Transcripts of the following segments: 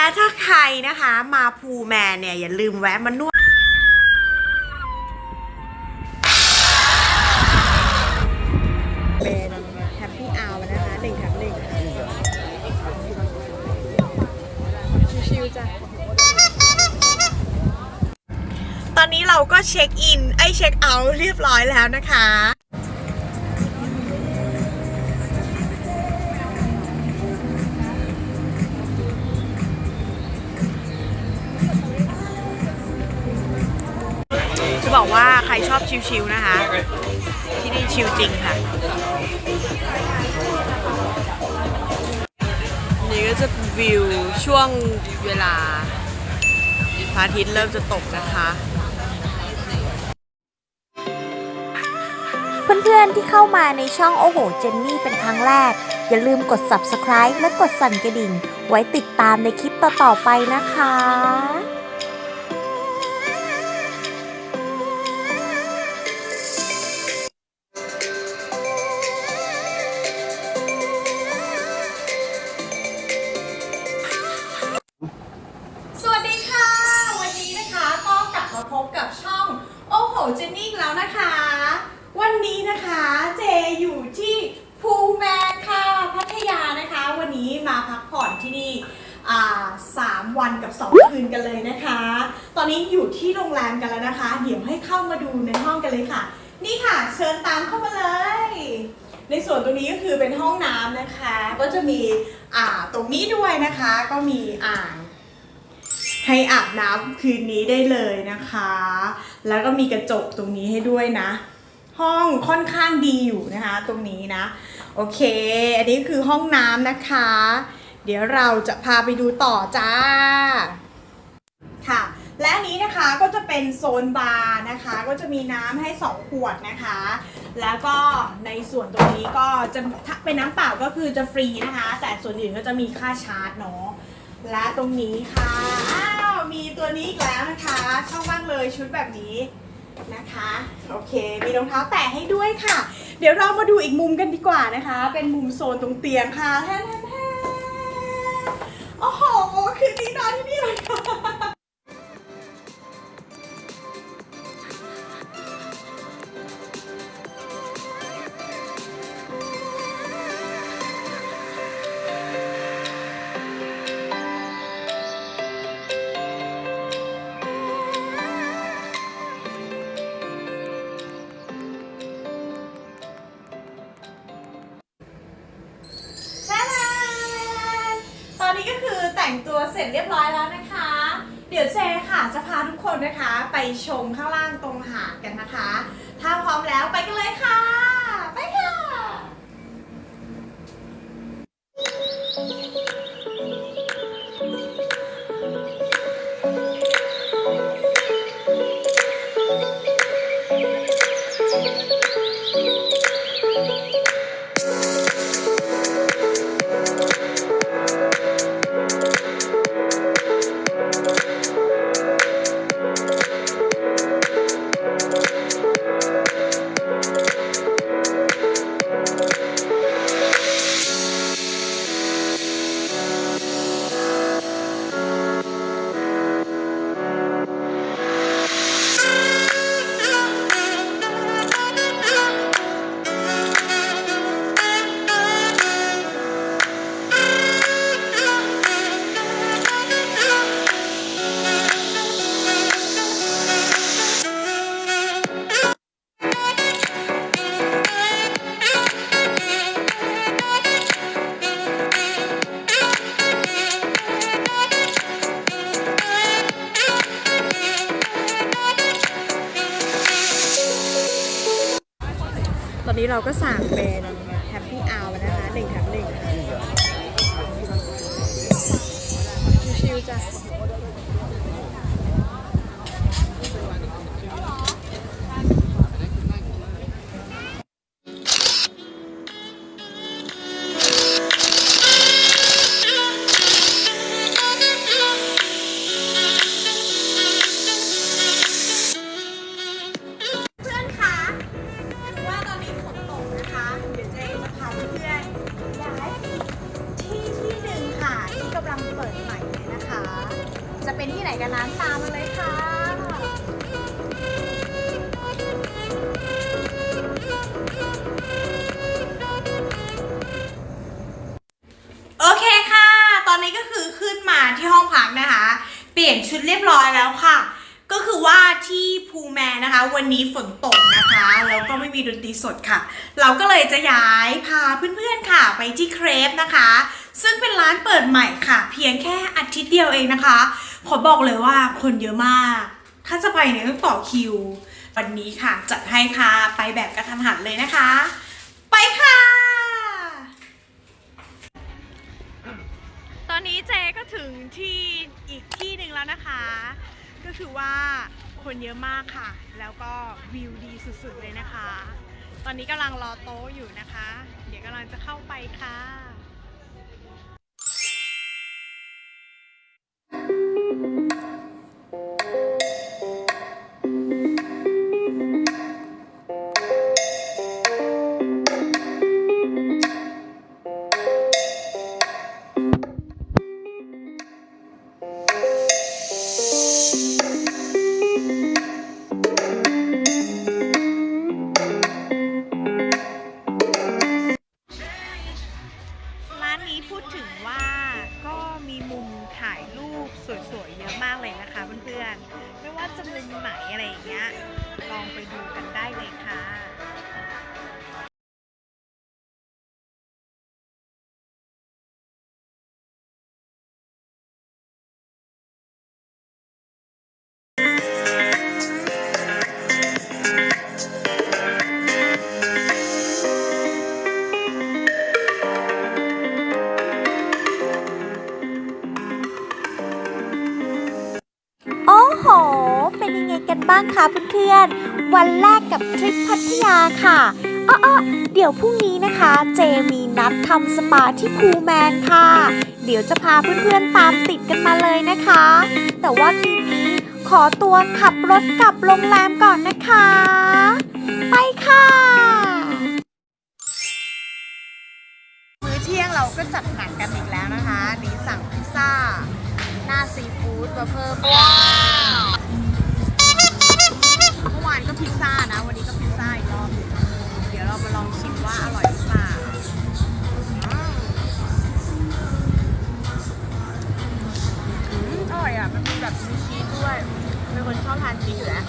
และถ้าใครนะคะมาภูแมนเนี่ย อย่าลืมแวะมานวดเป็นแฮปปี้อาวนะคะหนึ่งแถมหนึ่งชิวๆจ้ะตอนนี้เราก็เช็คอิน ไอเช็คเอาท์เรียบร้อยแล้วนะคะ ชิลๆนะคะ ที่นี่ชิลจริงค่ะ นี่ก็จะวิวช่วงเวลาพระอาทิตย์เริ่มจะตกนะคะเพื่อนๆที่เข้ามาในช่องโอ้โหเจนนี่เป็นครั้งแรก อย่าลืมกด subscribe และกดสั่นกระดิ่ง ไว้ติดตามในคลิปต่อๆไปนะคะ ที่นี่สามวันกับสองคืนกันเลยนะคะ ตอนนี้อยู่ที่โรงแรมกันแล้วนะคะ เดี๋ยวให้เข้ามาดูในห้องกันเลยค่ะ นี่ค่ะ เชิญตามเข้ามาเลย ในส่วนตรงนี้ก็คือเป็นห้องน้ำนะคะ ก็จะมีตรงนี้ด้วยนะคะ ก็มีอ่างให้อาบน้ำคืนนี้ได้เลยนะคะ แล้วก็มีกระจกตรงนี้ให้ด้วยนะ ห้องค่อนข้างดีอยู่นะคะ ตรงนี้นะ โอเค อันนี้คือห้องน้ำนะคะ เดี๋ยวเราจะพาไปดูต่อจ้า ค่ะ และนี้นะคะก็จะเป็นโซนบาร์นะคะ ก็จะมีน้ำให้ 2 ขวดนะคะ แล้วก็ในส่วนตรงนี้ก็จะถ้าเป็นน้ำเปล่าก็คือจะฟรีนะคะ แต่ส่วนอื่นก็จะมีค่าชาร์จเนาะ และตรงนี้ค่ะ อ้าว มีตัวนี้อีกแล้วนะคะ ชอบมากเลยชุดแบบนี้นะคะ โอเค มีรองเท้าแตะให้ด้วยค่ะ เดี๋ยวเรามาดูอีกมุมกันดีกว่านะคะ เป็นมุมโซนตรงเตียงค่ะแทนทนแทน โอ้โห คือดีนอนที่นี่เลยค่ะ งตัวเสร็จเรียบร้อยแล้วนะคะ เดี๋ยวเจค่ะจะพาทุกคนนะคะ ไปชมข้างล่างตรงหาดกันนะคะ ถ้าพร้อมแล้วไปกันเลยค่ะไปค่ะ พื่อนย้ายที่ที่หนึ่งค่ะที่กำลังเปิดใหม่เลยนกันนั้นตามมาเลยค่ะ โอเคค่ะ ตอนนี้ก็คือขึ้นมาที่ห้องพักนะคะ เปลี่ยนชุดเรียบร้อยแล้วค่ะ ก็คือว่าที่ภูแมนะคะ วันนี้ฝนตกนะคะ แล้วก็ไม่มีดนตรีสดค่ะ เราก็เลยจะย้ายพาเพื่อนๆค่ะ ไปที่เครปนะคะ ซึ่งเป็นร้านเปิดใหม่ค่ะ เพียงแค่อาทิตย์เดียวเองนะคะ ขอบอกเลยว่าคนเยอะมาก ถ้าจะไปเนี่ยต้องต่อคิว วันนี้ค่ะ จัดให้ค่ะ ไปแบบกระทันหันเลยนะคะ ไปค่ะ ตอนนี้เจก็ถึงที่อีกที่หนึ่งแล้วนะคะ ก็คือว่าคนเยอะมากค่ะ แล้วก็วิวดีสุดๆเลยนะคะ ตอนนี้กำลังรอโต๊ะอยู่นะคะ เดี๋ยวกำลังจะเข้าไปค่ะ ถ่ายรูปสวยๆเยอะมากเลยนะคะเพื่อนๆ ไม่ว่าจะมุมไหนอะไรอย่างเงี้ย ลองไปดูกันได้เลยค่ะ บ้างคะเพื่อนๆ วันแรกกับทริปพัทยาค่ะอ้อเดี๋ยวพรุ่งนี้นะคะ เจมีนัดทำสปาที่พูแมนค่ะ เดี๋ยวจะพาเพื่อนๆตามติดกันมาเลยนะคะ แต่ว่าคืนนี้ขอตัวขับรถกลับโรงแรมก่อนนะคะ ไปค่ะ มื้อเที่ยงเราก็จัดหนักกันอีกแล้วนะคะ นี่สั่งพิซซ่า หน้าซีฟู้ดมาเพิ่มว้า พิซซ่านะ วันนี้ก็พิซซ่าอีกรอบ เดี๋ยวเรามาลองชิมว่าอร่อยหรือเปล่าอืมอืมอร่อยอะ มันมีแบบมีชีสด้วยเป็นคนชอบทานชีสอยู่แล้ว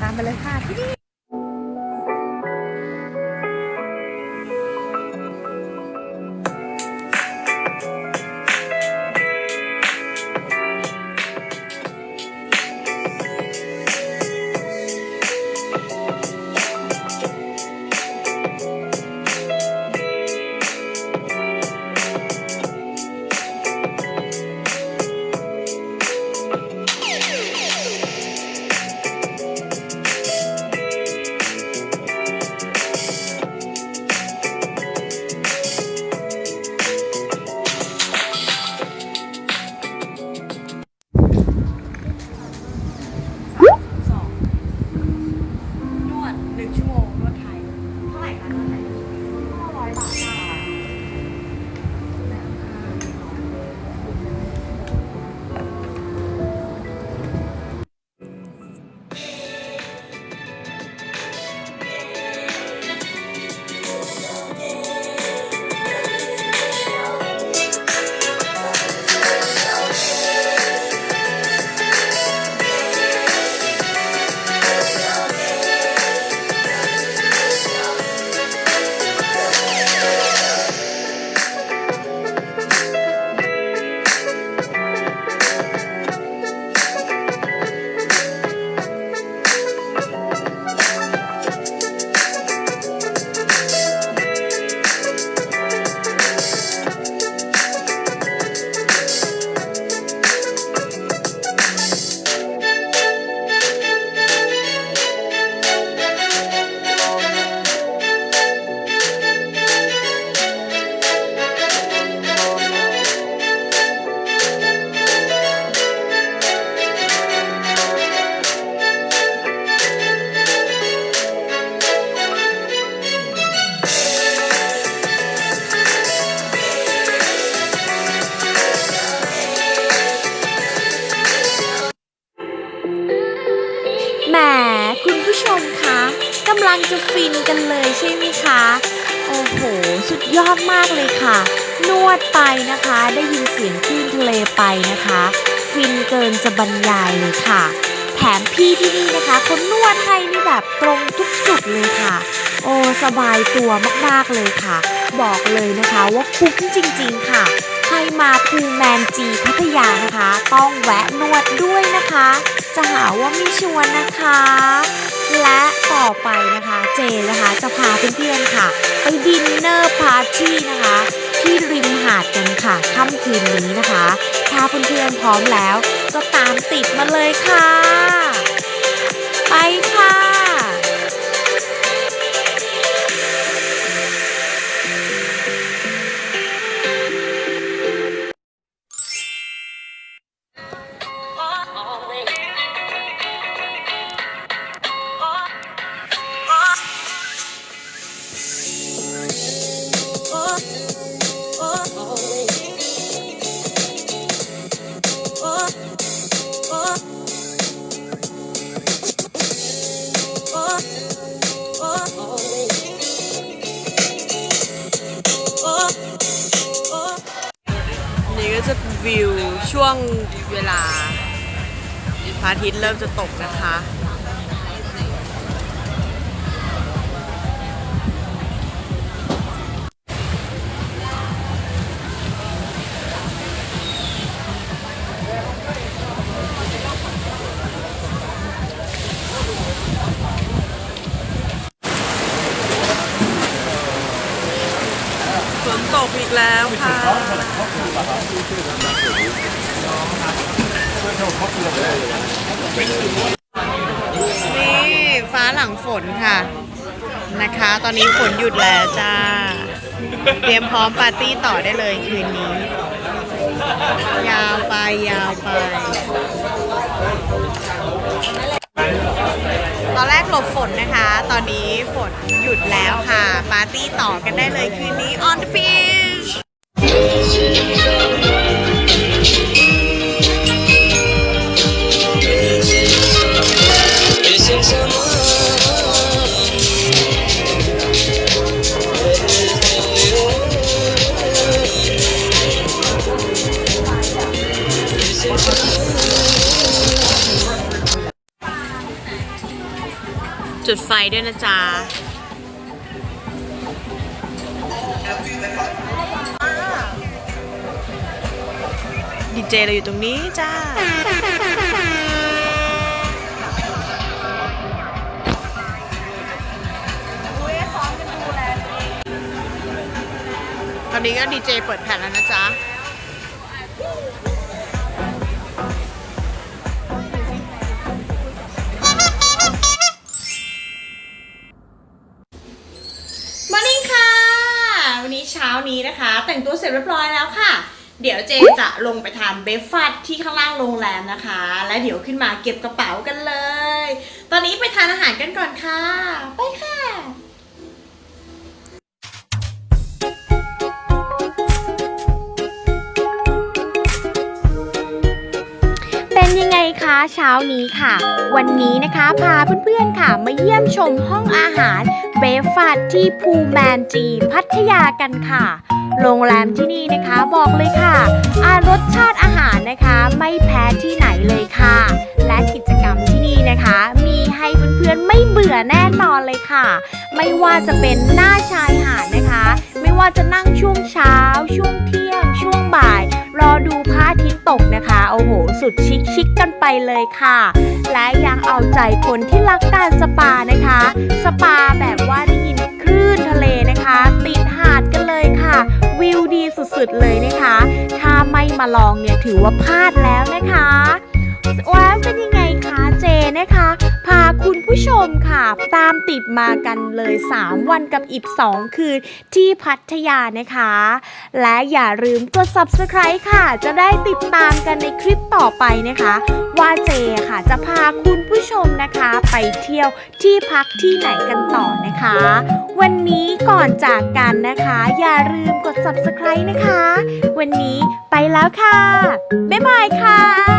ตามไปเลยค่ะที่นี่ ยอดมากเลยค่ะ นวดไปนะคะ ได้ยินเสียงคลื่นทะเลไปนะคะ ฟินเกินจะบรรยายเลยค่ะ แถมพี่ที่นี่นะคะเขานวดให้นี่แบบตรงทุกจุดเลยค่ะ โอ้สบายตัวมากๆเลยค่ะ บอกเลยนะคะว่าคุ้มจริง ๆ ค่ะ ใครมาพูแมนจีพัทยานะคะ ต้องแวะนวดด้วยนะคะ จะหาว่าไม่ชวนนะคะ และต่อไปนะคะเจนะคะจะพาเพื่อนๆค่ะ ไปดินเนอร์พาร์ตี้นะคะ ที่ริมหาดกันค่ะค่ำคืนนี้นะคะ ถ้าเพื่อนๆพร้อมแล้ว ก็ตามติดมาเลยค่ะ ไปค่ะ วิวช่วงเวลาพระอาทิตย์เริ่มจะตกนะคะ กอีกแล้วค่ะนี่ฟ้าหลังฝนค่ะ นะคะ ตอนนี้ฝนหยุดแล้วจ้า เตรียมพร้อมปาร์ตี้ต่อได้เลยคืนนี้ ยาวไปยาวไป อนแรกหลบฝนนะคะ ตอนนี้ฝนหยุดแล้วค่ะ ปาร์ตี้ต่อกันได้เลยคืนนี้ on the beach จุดไฟด้วยนะจ๊ะดีเจเราอยู่ตรงนี้จ้า ตอนนี้ก็ดีเจเปิดแผ่นแล้วนะจ๊ะ เช้านี้นะคะ แต่งตัวเสร็จเรียบร้อยแล้วค่ะ เดี๋ยวเจจะลงไปทานเบรกฟาสต์ที่ข้างล่างโรงแรมนะคะ และเดี๋ยวขึ้นมาเก็บกระเป๋ากันเลย ตอนนี้ไปทานอาหารกันก่อนค่ะ ไปค่ะ คะเช้านี้ค่ะ วันนี้นะคะพาเพื่อนๆค่ะมาเยี่ยมชมห้องอาหารเบฟฟัดที่ภูแมนจีพัทยากันค่ะ โรงแรมที่นี่นะคะบอกเลยค่ะ อารสชาติอาหารนะคะไม่แพ้ที่ไหนเลยค่ะ และกิจกรรมที่นี่นะคะ มีให้เพื่อนๆไม่เบื่อแน่นอนเลยค่ะ ไม่ว่าจะเป็นหน้าชายหาดนะคะ ไม่ว่าจะนั่งช่วงเช้า ช่วงเที่ยง ช่วงบ่าย รอดูพระอาทิตย์ตกนะคะ โอ้โห สุดชิคชิคกันไปเลยค่ะ และยังเอาใจคนที่รักการสปานะคะ สปาแบบว่าได้ยินคลื่นทะเลนะคะ ติดหาดกันเลยค่ะ วิวดีสุดๆเลยนะคะ ถ้าไม่มาลองเนี่ยถือว่าพลาดแล้วนะคะ ว้าเป็นยังไงคะเจนะคะ พาคุณผู้ชมค่ะ ตามติดมากันเลย 3 วันกับอีก 2 คืนที่พัทยานะคะ และอย่าลืมกด subscribe ค่ะ จะได้ติดตามกันในคลิปต่อไปนะคะ ว่าเจค่ะจะพาคุณผู้ชมนะคะ ไปเที่ยวที่พักที่ไหนกันต่อนะคะ วันนี้ก่อนจากกันนะคะ อย่าลืมกด subscribe นะคะ วันนี้ไปแล้วค่ะ บ๊ายบายค่ะ